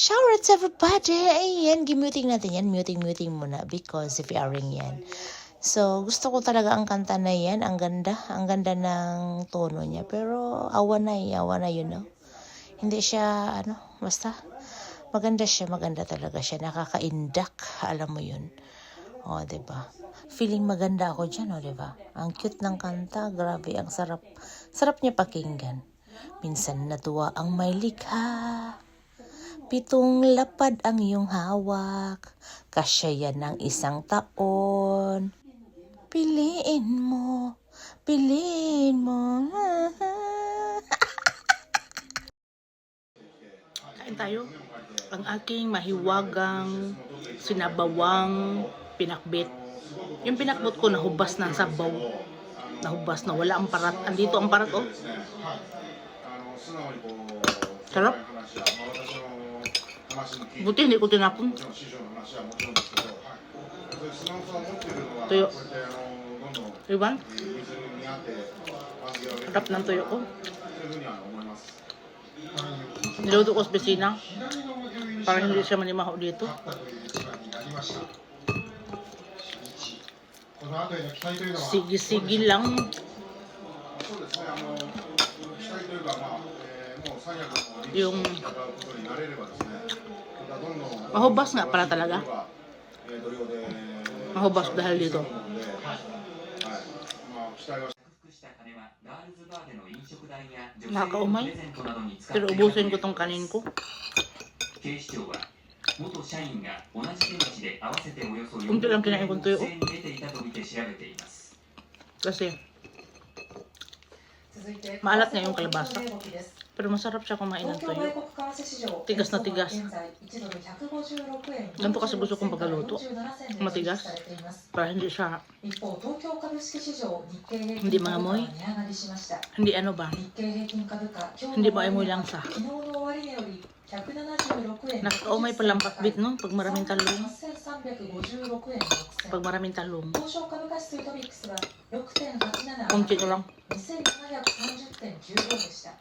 At everybody! Ayan, gimuting natin yan. Muting, muting muna because if airing yan. So, gusto ko talaga ang kanta na yan. Ang ganda. Ang ganda ng tono niya. Pero, awa na eh. Awa na yun, no? Hindi siya, ano, basta. Maganda siya. Maganda talaga siya. Nakaka-indak. Alam mo yun. O, oh, ba diba? Feeling maganda ako dyan, o, oh, diba? Ang cute ng kanta. Grabe, ang sarap. Sarap niya pakinggan. Minsan natuwa ang may likha. Pitong lapad ang iyong hawak. Kasya ng isang taon. Piliin mo. Piliin mo. Kain tayo. Ang aking mahiwagang sinabawang pinakbit. Yung pinakbot ko nahubas ng sabaw. Nahubas na wala ang parat. Andito ang parat oh. Sarap. Buti hindi ko tinapon. Tuyo. Iwan? Sarap ng tuyo ko. Niluto ko sa besina. Para hindi siya manimaho dito. Sige-sige lang. Yung mahubas nga pala talaga. Mahubas dahil dito. 福した金はガールズバーでの飲食代や女性へ Nakakaumay. のプレ ゼントなどに使って Pero ubusin ko tong kanin ko. 警視庁は元社員が同じ手口で合わせておよそ4 Kunti lang kinain ko 億 tuyo. 円を不正に出ていたとみて調べています Kasi 続いて Maalat nga yung kalabasa. Pero masarap siya kumain ng toyo. Tigas na tigas. Yan po kasi gusto kong pagkaluto. Matigas. Para hindi siya hindi maamoy. Hindi ano ba? Hindi ba amoy lang sa? Nakakaumay palang patbit no? Pag maraming talong. 8356円6 Pag maraming talong. 東証株価指数トピックスは6.87 Kunti ko lang. 2730.95でした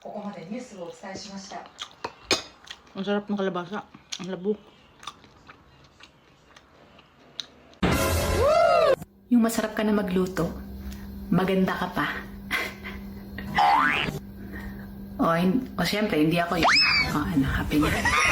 ここまでニュースをお伝えしました Ang sarap ng kalabasa. Ang labo. Yung masarap ka na magluto, maganda ka pa. o, hin- o syempre, hindi ako yun. O, ano, happy na.